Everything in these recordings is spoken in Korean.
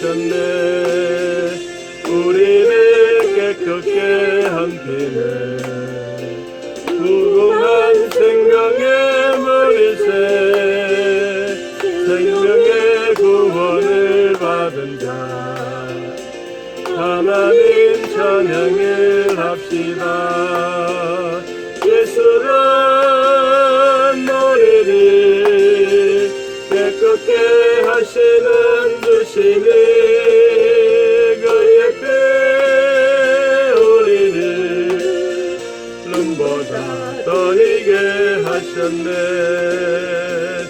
하셨네. 우리를 깨끗게 함께네 무궁한 생명의 머리새 생명의 구원을 받은 자 하나님 찬양을 합시다. 하시는 주시니 하셨네.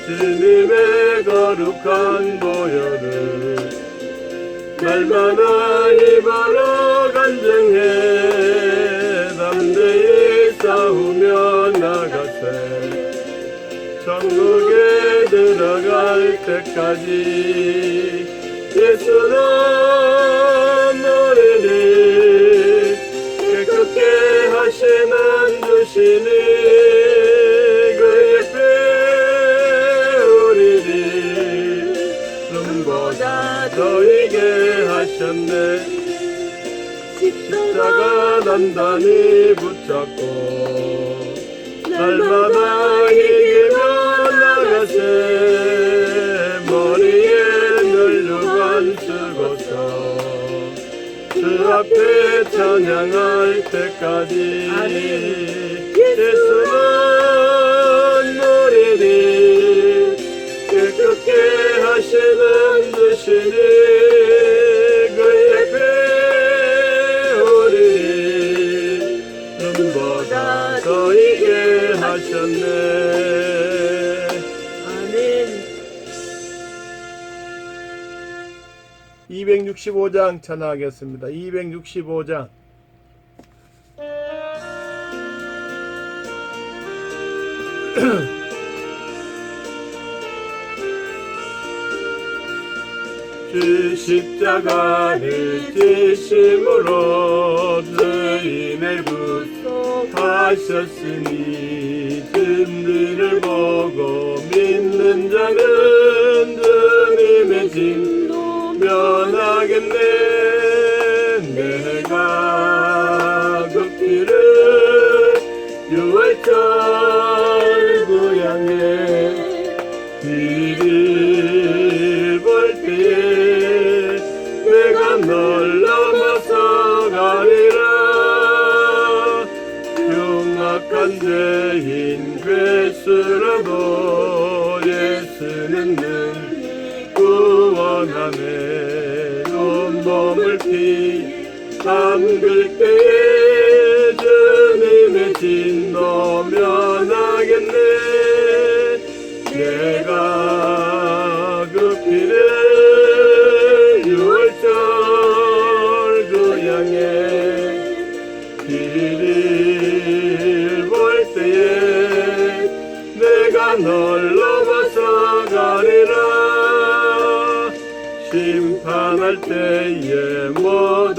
주님의 거룩한 보혈을 날마다 입으로 간증해. 담대히 싸우며 나가세. 천국에 들어갈 때까지 예수는 너희를 깨끗게 하시는 주시니 더 이게 하셨네. 십자가 단단히 붙잡고 날마다 이기며 나가세 머리에 널루관 쓰고서 그 앞에 찬양할 때까지. 예수 265장 찬양하겠습니다. 265장. 주 십자가를 지심으로 죄인을 구속하셨으니 진리를 보고 믿는 자는 주님의 진 노 면하겠네. 내가 그 피를 유월절 구양에 길을 볼 때에 내가 널 넘어서 가리라. 흉악한 죄인 괴수라도 예수는 늘 구원하네 피 담글 때에 주님의 진노 면 하겠네. 내가 그 피를 유월절 그 양에 길을 볼 때에 내가 널 넘어서 가리라. 심판할 때에 모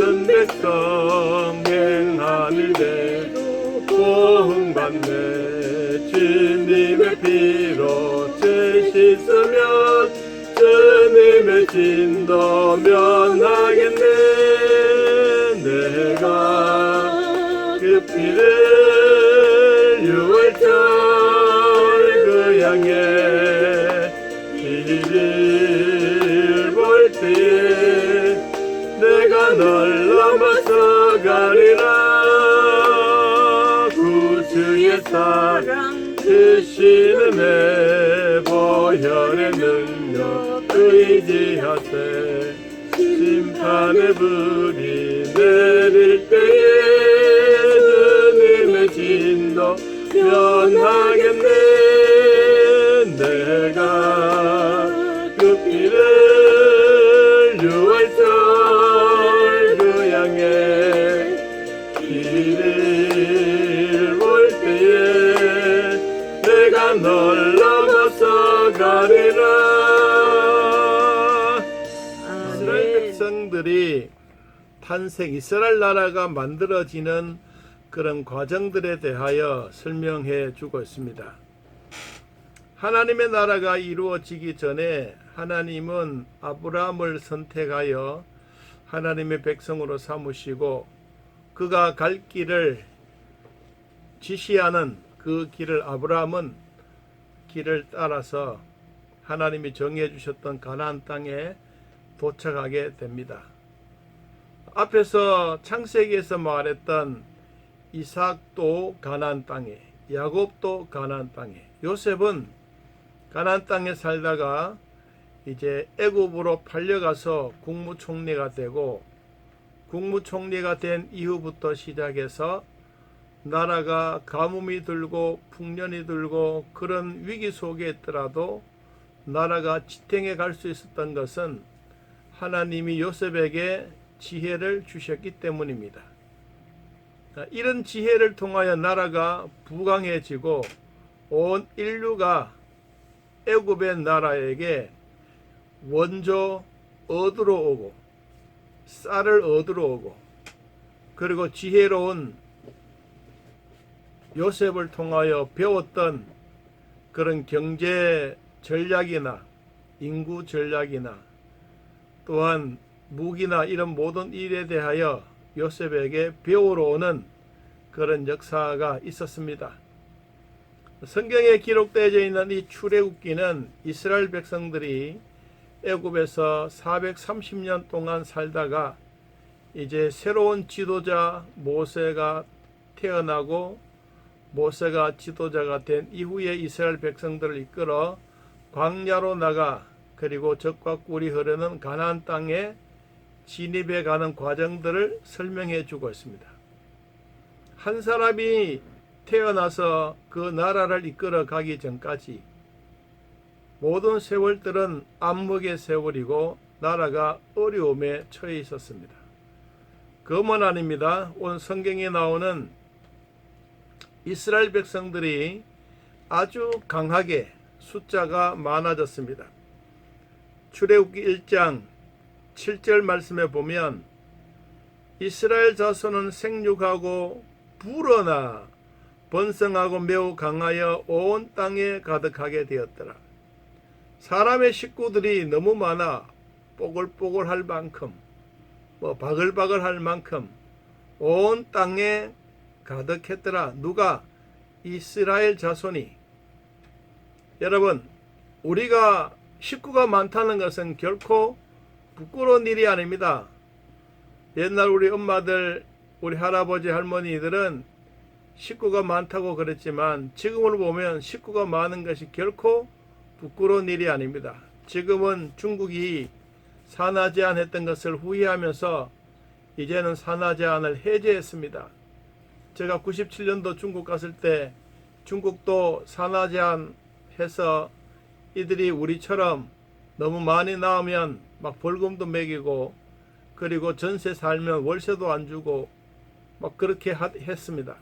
진도 면 하겠네. 내가 그 피를 유월절 그 양에 길을 볼 때에 내가 널 넘어서 가리라. 구주의 사랑 그 신음의 보혈의 능 력 의지하세 탄생 이스라엘 나라가 만들어지는 그런 과정들에 대하여 설명해 주고 있습니다. 하나님의 나라가 이루어지기 전에 하나님은 아브라함을 선택하여 하나님의 백성으로 삼으시고 그가 갈 길을 지시하는 그 길을 아브라함은 길을 따라서 하나님이 정해 주셨던 가나안 땅에 도착하게 됩니다. 앞에서 창세기에서 말했던 이삭도 가나안 땅에, 야곱도 가나안 땅에, 요셉은 가나안 땅에 살다가 이제 애굽으로 팔려가서 국무총리가 되고 국무총리가 된 이후부터 시작해서 나라가 가뭄이 들고 풍년이 들고 그런 위기 속에 있더라도 나라가 지탱해 갈 수 있었던 것은 하나님이 요셉에게 지혜를 주셨기 때문입니다. 이런 지혜를 통하여 나라가 부강해지고 온 인류가 애굽의 나라에게 원조 얻으러 오고 쌀을 얻으러 오고 그리고 지혜로운 요셉을 통하여 배웠던 그런 경제 전략이나 인구 전략이나 또한 무기나 이런 모든 일에 대하여 요셉에게 배우러 오는 그런 역사가 있었습니다. 성경에 기록되어 있는 이 출애굽기는 이스라엘 백성들이 애굽에서 430년 동안 살다가 이제 새로운 지도자 모세가 태어나고 모세가 지도자가 된 이후에 이스라엘 백성들을 이끌어 광야로 나가 그리고 적과 꿀이 흐르는 가나안 땅에 진입해 가는 과정들을 설명해 주고 있습니다. 한 사람이 태어나서 그 나라를 이끌어 가기 전까지 모든 세월들은 암흑의 세월이고 나라가 어려움에 처해 있었습니다. 그만 아닙니다. 오늘 성경에 나오는 이스라엘 백성들이 아주 강하게 숫자가 많아졌습니다. 출애굽기 1장 7절 말씀에 보면 이스라엘 자손은 생육하고 불어나 번성하고 매우 강하여 온 땅에 가득하게 되었더라. 사람의 식구들이 너무 많아 뽀글뽀글 할 만큼 뭐 바글바글 할 만큼 온 땅에 가득했더라. 누가 이스라엘 자손이 여러분 우리가 식구가 많다는 것은 결코 부끄러운 일이 아닙니다. 옛날 우리 엄마들, 우리 할아버지, 할머니들은 식구가 많다고 그랬지만 지금으로 보면 식구가 많은 것이 결코 부끄러운 일이 아닙니다. 지금은 중국이 산하 제한했던 것을 후회하면서 이제는 산하 제한을 해제했습니다. 제가 97년도 중국 갔을 때 중국도 산하 제한해서 이들이 우리처럼 너무 많이 나오면 막 벌금도 매기고 그리고 전세 살면 월세도 안 주고 막 그렇게 하- 했습니다.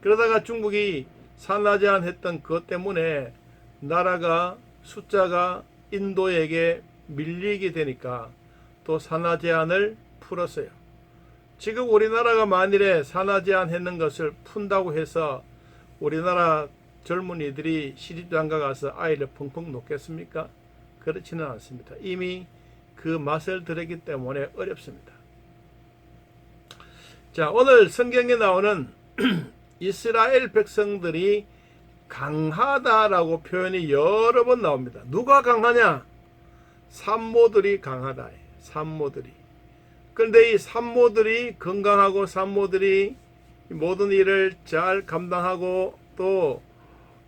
그러다가 중국이 산하 제한했던 그것 때문에 나라가 숫자가 인도에게 밀리게 되니까 또 산하 제한을 풀었어요. 지금 우리나라가 만일에 산하 제한했는 것을 푼다고 해서 우리나라 젊은이들이 시집장가 가서 아이를 펑펑 놓겠습니까? 그렇지는 않습니다. 이미 그 맛을 들었기 때문에 어렵습니다. 자, 오늘 성경에 나오는 이스라엘 백성들이 강하다라고 표현이 여러 번 나옵니다. 누가 강하냐? 산모들이 강하다. 산모들이. 그런데 이 산모들이 건강하고 산모들이 모든 일을 잘 감당하고 또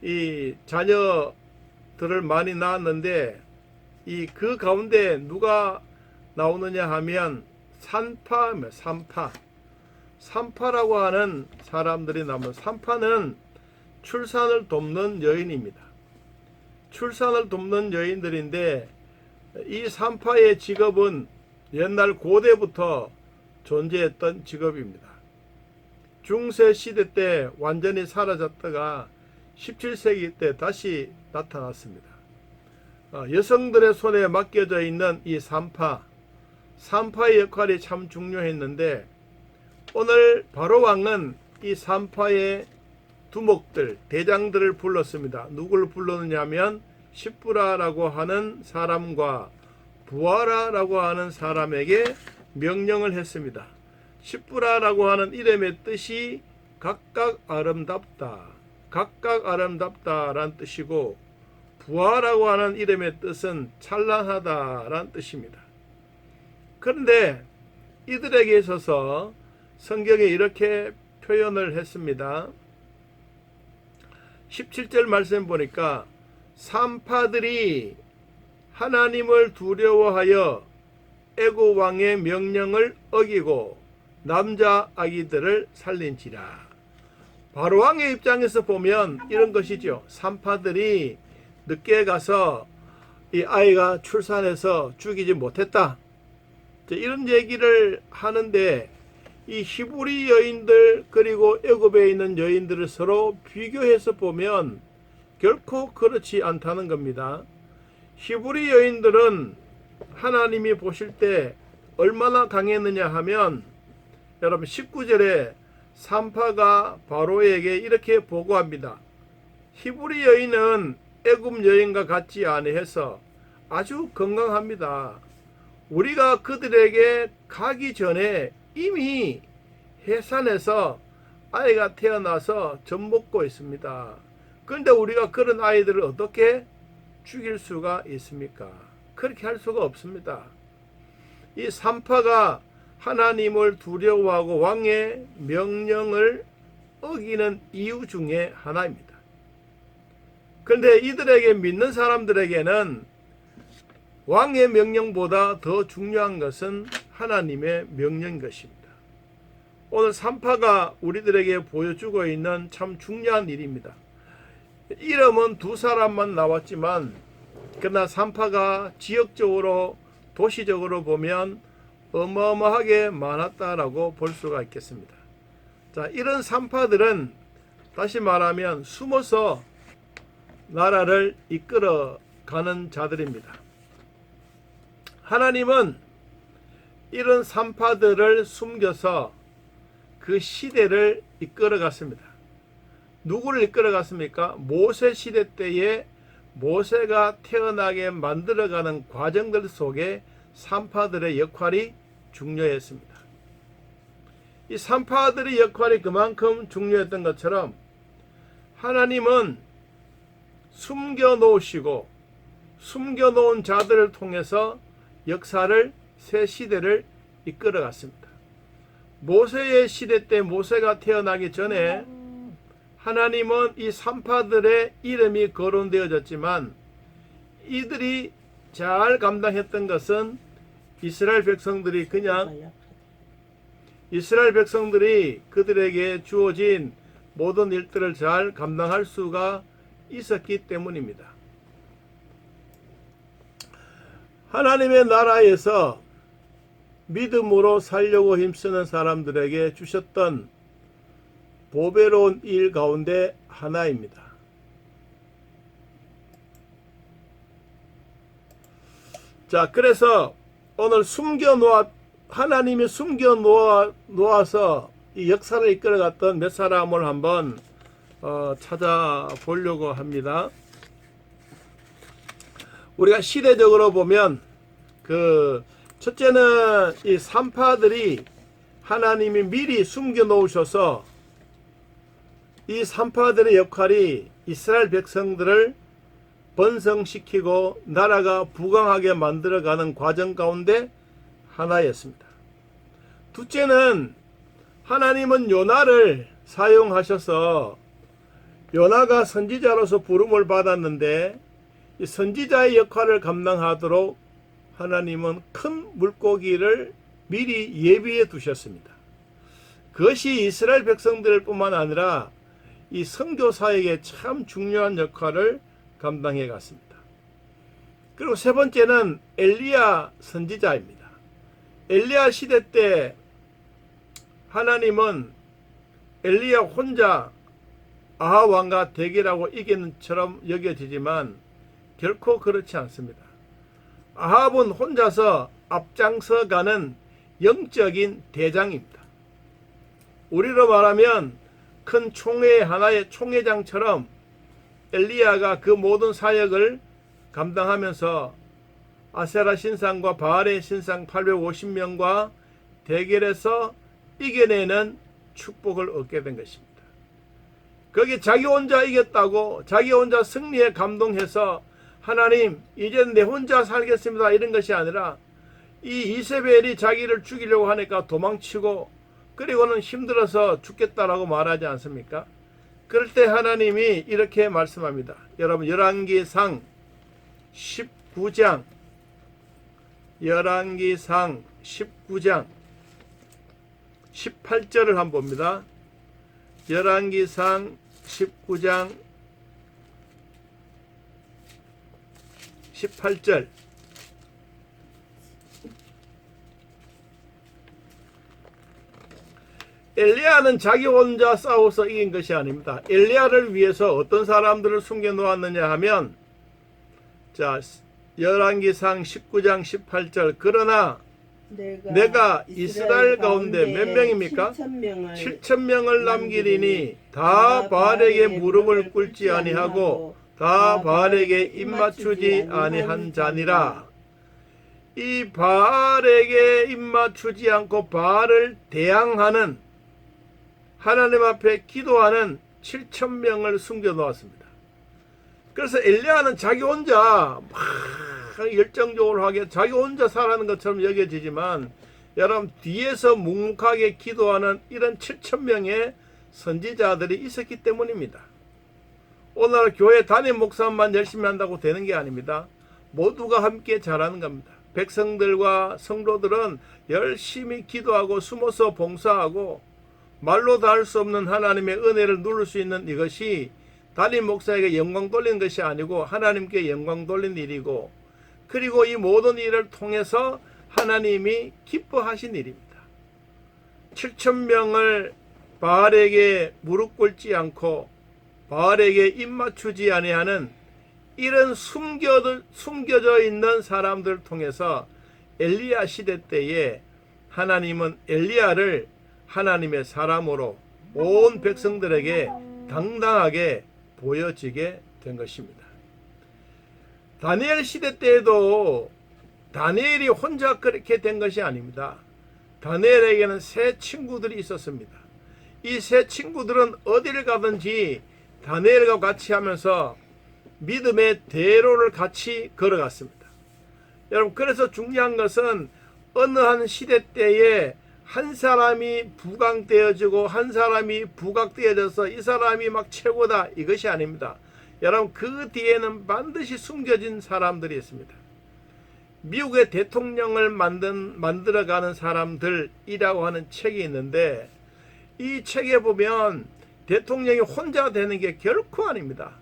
이 자녀들을 많이 낳았는데 이 그 가운데 누가 나오느냐 하면 산파, 산파. 산파라고 하는 사람들이 나오면 산파는 출산을 돕는 여인입니다. 출산을 돕는 여인들인데 이 산파의 직업은 옛날 고대부터 존재했던 직업입니다. 중세 시대 때 완전히 사라졌다가 17세기 때 다시 나타났습니다. 어, 여성들의 손에 맡겨져 있는 이 산파, 산파의 역할이 참 중요했는데 오늘 바로 왕은 이 산파의 두목들, 대장들을 불렀습니다. 누구를 불렀느냐면 시프라라고 하는 사람과 부하라라고 하는 사람에게 명령을 했습니다. 시프라라고 하는 이름의 뜻이 각각 아름답다. 각각 아름답다란 뜻이고 부하라고 하는 이름의 뜻은 찬란하다란 뜻입니다. 그런데 이들에게 있어서 성경에 이렇게 표현을 했습니다. 17절 말씀 보니까 산파들이 하나님을 두려워하여 애고 왕의 명령을 어기고 남자 아기들을 살린지라. 바로 왕의 입장에서 보면 이런 것이죠. 산파들이 늦게 가서 이 아이가 출산해서 죽이지 못했다. 이런 얘기를 하는데 이 히브리 여인들 그리고 애굽에 있는 여인들을 서로 비교해서 보면 결코 그렇지 않다는 겁니다. 히브리 여인들은 하나님이 보실 때 얼마나 강했느냐 하면 여러분 19절에 산파가 바로에게 이렇게 보고합니다. 히브리 여인은 애굽 여인과 같지 아니해서 아주 건강합니다. 우리가 그들에게 가기 전에 이미 해산에서 아이가 태어나서 젖 먹고 있습니다. 그런데 우리가 그런 아이들을 어떻게 죽일 수가 있습니까? 그렇게 할 수가 없습니다. 이 산파가 하나님을 두려워하고 왕의 명령을 어기는 이유 중에 하나입니다. 그런데 이들에게 믿는 사람들에게는 왕의 명령보다 더 중요한 것은 하나님의 명령인 것입니다. 오늘 산파가 우리들에게 보여주고 있는 참 중요한 일입니다. 이름은 두 사람만 나왔지만 그러나 산파가 지역적으로 도시적으로 보면 어마어마하게 많았다라고 볼 수가 있겠습니다. 자, 이런 산파들은 다시 말하면 숨어서 나라를 이끌어 가는 자들입니다. 하나님은 이런 산파들을 숨겨서 그 시대를 이끌어 갔습니다. 누구를 이끌어 갔습니까? 모세 시대 때에 모세가 태어나게 만들어가는 과정들 속에 산파들의 역할이 중요했습니다. 이 산파들의 역할이 그만큼 중요했던 것처럼 하나님은 숨겨 놓으시고 숨겨 놓은 자들을 통해서 역사를 새 시대를 이끌어 갔습니다. 모세의 시대 때 모세가 태어나기 전에 하나님은 이 산파들의 이름이 거론되어졌지만 이들이 잘 감당했던 것은 이스라엘 백성들이 그냥 이스라엘 백성들이 그들에게 주어진 모든 일들을 잘 감당할 수가 있었기 때문입니다. 하나님의 나라에서 믿음으로 살려고 힘쓰는 사람들에게 주셨던 보배로운 일 가운데 하나입니다. 자, 그래서 오늘 숨겨 놓아 하나님이 숨겨 놓아 놓아서 이 역사를 이끌어갔던 몇 사람을 한번 어, 찾아보려고 합니다. 우리가 시대적으로 보면 그 첫째는 이 산파들이 하나님이 미리 숨겨 놓으셔서 이 산파들의 역할이 이스라엘 백성들을 번성시키고 나라가 부강하게 만들어가는 과정 가운데 하나였습니다. 둘째는 하나님은 요나를 사용하셔서 요나가 선지자로서 부름을 받았는데 이 선지자의 역할을 감당하도록 하나님은 큰 물고기를 미리 예비해 두셨습니다. 그것이 이스라엘 백성들 뿐만 아니라 이 선교사에게 참 중요한 역할을 감당해 갔습니다. 그리고 세 번째는 엘리야 선지자입니다. 엘리야 시대 때 하나님은 엘리야 혼자 아하 왕과 대결하고 이기는 처럼 여겨지지만 결코 그렇지 않습니다. 아합은 혼자서 앞장서 가는 영적인 대장입니다. 우리로 말하면 큰 총회 하나의 총회장처럼 엘리야가 그 모든 사역을 감당하면서 아세라 신상과 바알의 신상 850명과 대결해서 이겨내는 축복을 얻게 된 것입니다. 거기 자기 혼자 이겼다고 자기 혼자 승리에 감동해서 하나님 이제 내 혼자 살겠습니다 이런 것이 아니라 이 이세벨이 자기를 죽이려고 하니까 도망치고 그리고는 힘들어서 죽겠다라고 말하지 않습니까? 그럴 때 하나님이 이렇게 말씀합니다. 여러분 열왕기상 19장 열왕기상 19장 18절을 한번 봅니다. 열왕기상 19장 18절 엘리야는 자기 혼자 싸워서 이긴 것이 아닙니다. 엘리야를 위해서 어떤 사람들을 숨겨 놓았느냐 하면 자 열왕기상 19장 18절 그러나 내가, 내가 이스라엘 가운데 몇 명입니까? 7천 명을 남기리니 다 바알에게 무릎을 꿇지 아니하고 다 바알에게 입맞추지 아니한 자니라. 이 바알에게 입맞추지 않고 바알을 대항하는 하나님 앞에 기도하는 7천 명을 숨겨 놓았습니다. 그래서 엘리야는 자기 혼자 막 열정적으로 하게 자기 혼자 살아는 것처럼 여겨지지만 여러분 뒤에서 묵묵하게 기도하는 이런 7천 명의 선지자들이 있었기 때문입니다. 오늘 교회 담임 목사만 열심히 한다고 되는 게 아닙니다. 모두가 함께 잘하는 겁니다. 백성들과 성도들은 열심히 기도하고 숨어서 봉사하고 말로 다 할 수 없는 하나님의 은혜를 누릴 수 있는 이것이 담임 목사에게 영광 돌리는 것이 아니고 하나님께 영광 돌리는 일이고 그리고 이 모든 일을 통해서 하나님이 기뻐하신 일입니다. 7천 명을 바알에게 무릎 꿇지 않고 바알에게 입 맞추지 아니하는 이런 숨겨, 숨겨져 있는 사람들을 통해서 엘리야 시대 때에 하나님은 엘리야를 하나님의 사람으로 온 백성들에게 당당하게 보여지게 된 것입니다. 다니엘 시대 때에도 다니엘이 혼자 그렇게 된 것이 아닙니다. 다니엘에게는 세 친구들이 있었습니다. 이 세 친구들은 어디를 가든지 다니엘과 같이 하면서 믿음의 대로를 같이 걸어갔습니다. 여러분 그래서 중요한 것은 어느 한 시대 때에 한 사람이 부강되어지고 한 사람이 부각되어져서 이 사람이 막 최고다 이것이 아닙니다. 여러분 그 뒤에는 반드시 숨겨진 사람들이 있습니다. 미국의 대통령을 만든 만들어가는 사람들이라고 하는 책이 있는데 이 책에 보면 대통령이 혼자 되는 게 결코 아닙니다.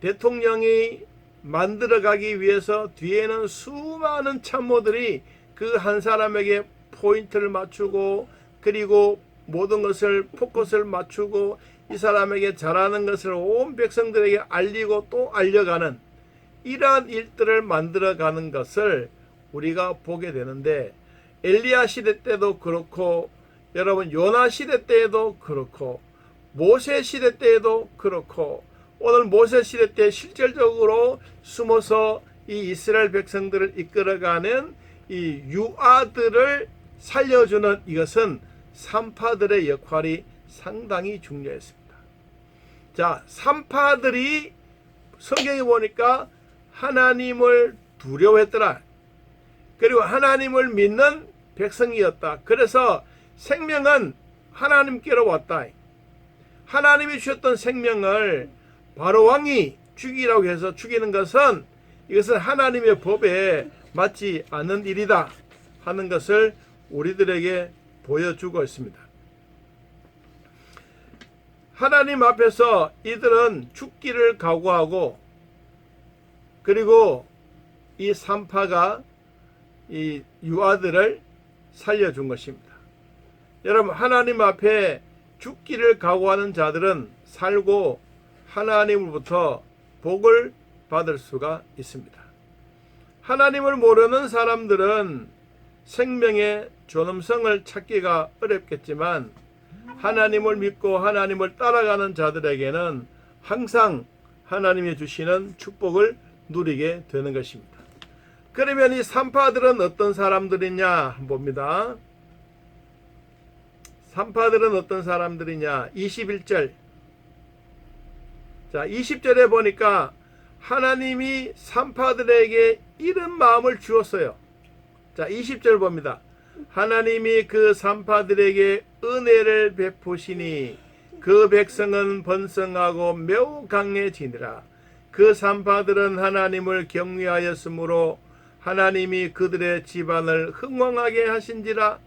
대통령이 만들어가기 위해서 뒤에는 수많은 참모들이 그 한 사람에게 포인트를 맞추고 그리고 모든 것을 포커스를 맞추고 이 사람에게 잘하는 것을 온 백성들에게 알리고 또 알려가는 이러한 일들을 만들어가는 것을 우리가 보게 되는데 엘리야 시대 때도 그렇고 여러분 요나 시대 때에도 그렇고 모세 시대 때에도 그렇고 오늘 모세 시대 때 실질적으로 숨어서 이 이스라엘 백성들을 이끌어가는 이 유아들을 살려주는 이것은 산파들의 역할이 상당히 중요했습니다. 자, 산파들이 성경에 보니까 하나님을 두려워했더라. 그리고 하나님을 믿는 백성이었다. 그래서 생명은 하나님께로 왔다. 하나님이 주셨던 생명을 바로 왕이 죽이라고 해서 죽이는 것은 이것은 하나님의 법에 맞지 않는 일이다 하는 것을 우리들에게 보여주고 있습니다. 하나님 앞에서 이들은 죽기를 각오하고 그리고 이 산파가 이 유아들을 살려준 것입니다. 여러분 하나님 앞에 죽기를 각오하는 자들은 살고 하나님으로부터 복을 받을 수가 있습니다. 하나님을 모르는 사람들은 생명의 존엄성을 찾기가 어렵겠지만 하나님을 믿고 하나님을 따라가는 자들에게는 항상 하나님이 주시는 축복을 누리게 되는 것입니다. 그러면 이 산파들은 어떤 사람들이냐 봅니다. 산파들은 어떤 사람들이냐 21절 자 20절에 보니까 하나님이 산파들에게 이런 마음을 주었어요. 자 20절 봅니다. 하나님이 그 산파들에게 은혜를 베푸시니 그 백성은 번성하고 매우 강해지니라. 그 산파들은 하나님을 경외하였으므로 하나님이 그들의 집안을 흥왕하게 하신지라.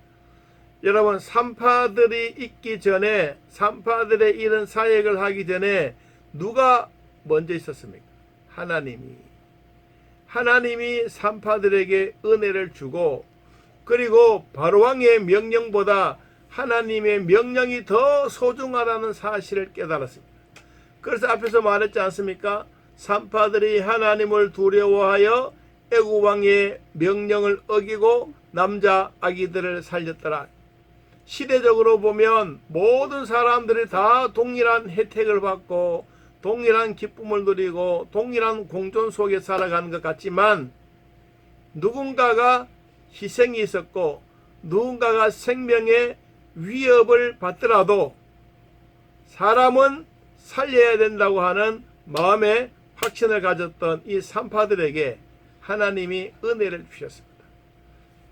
여러분 산파들이 있기 전에 산파들의 이런 사역을 하기 전에 누가 먼저 있었습니까? 하나님이 하나님이 산파들에게 은혜를 주고 그리고 바로왕의 명령보다 하나님의 명령이 더 소중하다는 사실을 깨달았습니다. 그래서 앞에서 말했지 않습니까? 산파들이 하나님을 두려워하여 애굽 왕의 명령을 어기고 남자 아기들을 살렸더라. 시대적으로 보면 모든 사람들이 다 동일한 혜택을 받고 동일한 기쁨을 누리고 동일한 공존 속에 살아가는 것 같지만 누군가가 희생이 있었고 누군가가 생명의 위협을 받더라도 사람은 살려야 된다고 하는 마음의 확신을 가졌던 이 산파들에게 하나님이 은혜를 주셨습니다.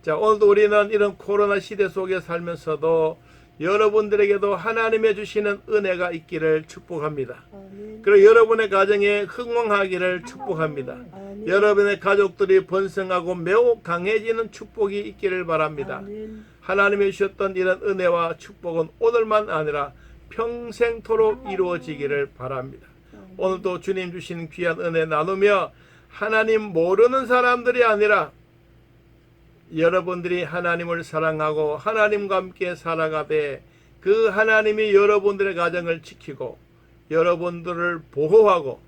자, 오늘도 우리는 이런 코로나 시대 속에 살면서도 여러분들에게도 하나님의 주시는 은혜가 있기를 축복합니다. 아멘. 그리고 여러분의 가정에 흥왕하기를 축복합니다. 아멘. 여러분의 가족들이 번성하고 매우 강해지는 축복이 있기를 바랍니다. 아멘. 하나님이 주셨던 이런 은혜와 축복은 오늘만 아니라 평생토록 이루어지기를 바랍니다. 오늘도 주님 주신 귀한 은혜 나누며 하나님 모르는 사람들이 아니라 여러분들이 하나님을 사랑하고 하나님과 함께 살아가되 그 하나님이 여러분들의 가정을 지키고 여러분들을 보호하고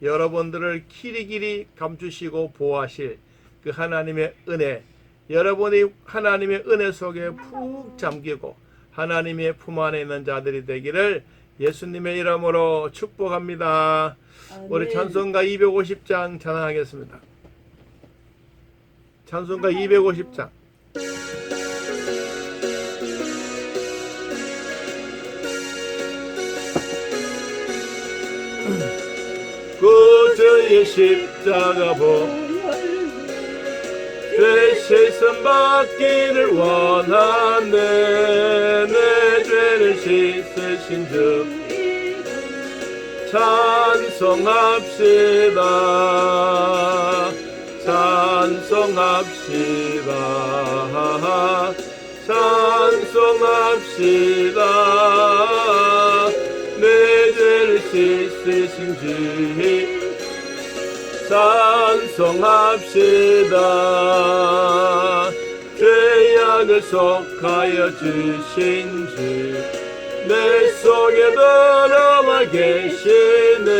여러분들을 길이길이 감추시고 보호하실 그 하나님의 은혜 여러분이 하나님의 은혜 속에 푹 잠기고 하나님의 품 안에 있는 자들이 되기를 예수님의 이름으로 축복합니다. 우리 아멘. 찬송가 250장 찬양하겠습니다. 찬송가 250장. 그 주의 십자가 보 죄시선 받기를 원하네. 내 죄를 씻으신 주 찬송합시다. 찬송합시다. 찬송합시다. 내 죄를 씻으신 주 찬송합시다. 죄악을 속하여 주신 주 내 속에 들어와 계시네.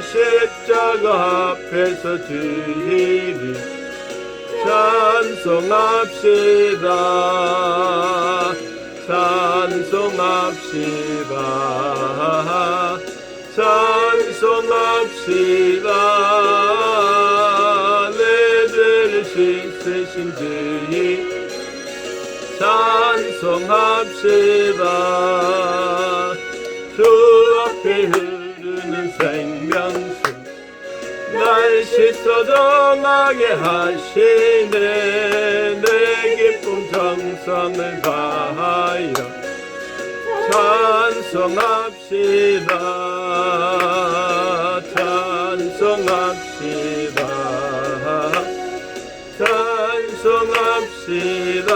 십자가 앞에서 주님이 찬송합시다. 찬송합시다. 찬송합시다 씻어 정하게 하시네. 내 기쁨 정성을 다하여 찬송합시다. 찬송합시다. 찬송합시다.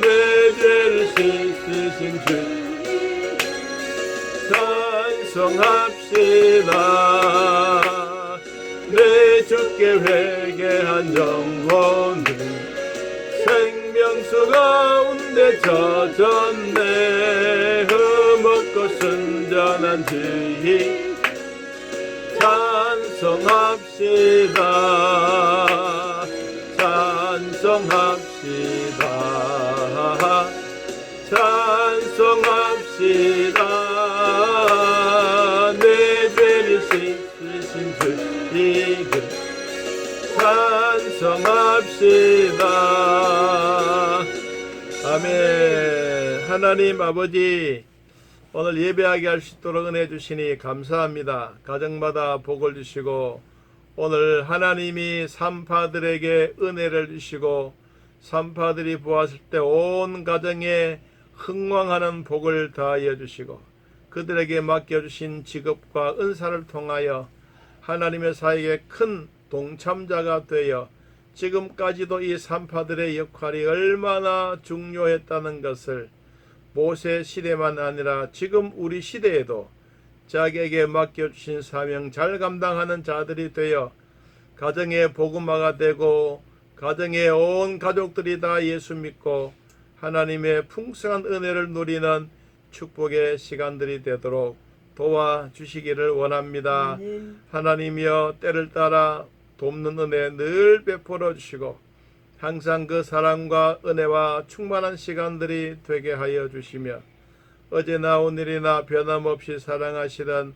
내 죄를 씻으신 주. 찬송합시다 내 회개한 영혼은 생명수 가운데 젖었네 흠없고 순전한 찬송합시다 찬송합시다. 찬송합시다 찬송합시다 아멘 하나님 아버지 오늘 예배하게 할 수 있도록 은혜 주시니 감사합니다. 가정마다 복을 주시고 오늘 하나님이 산파들에게 은혜를 주시고 산파들이 보았을 때 온 가정에 흥왕하는 복을 다하여 주시고 그들에게 맡겨주신 직업과 은사를 통하여 하나님의 사역에 큰 동참자가 되어 지금까지도 이 산파들의 역할이 얼마나 중요했다는 것을 모세 시대만 아니라 지금 우리 시대에도 자기에게 맡겨주신 사명 잘 감당하는 자들이 되어 가정의 복음화가 되고 가정의 온 가족들이 다 예수 믿고 하나님의 풍성한 은혜를 누리는 축복의 시간들이 되도록 도와주시기를 원합니다. 하나님이여 때를 따라 돕는 은혜 늘 베풀어 주시고 항상 그 사랑과 은혜와 충만한 시간들이 되게 하여 주시며 어제나 오늘이나 변함없이 사랑하시던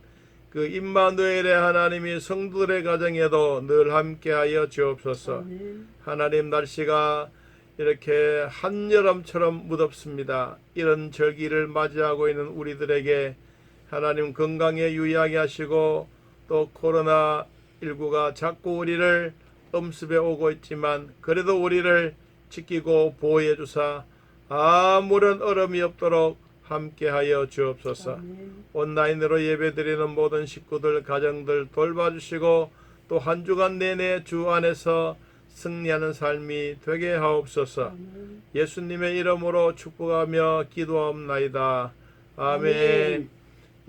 그 임마누엘의 하나님이 성도들의 가정에도 늘 함께하여 주옵소서. 하나님 날씨가 이렇게 한여름처럼 무덥습니다. 이런 절기를 맞이하고 있는 우리들에게 하나님 건강에 유의하게 하시고 또 코로나 19가 자꾸 우리를 엄습해 오고 있지만 그래도 우리를 지키고 보호해 주사 아무런 얼음이 없도록 함께하여 주옵소서. 온라인으로 예배드리는 모든 식구들 가정들 돌봐주시고 또 한 주간 내내 주 안에서 승리하는 삶이 되게 하옵소서. 예수님의 이름으로 축복하며 기도하옵나이다. 아멘.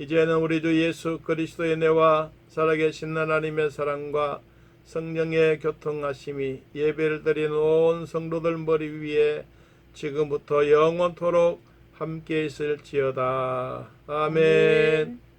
이제는 우리 주 예수 그리스도의 은혜와 살아계신 하나님의 사랑과 성령의 교통하심이 예배를 드리는 온 성도들 머리 위에 지금부터 영원토록 함께 있을지어다. 아멘.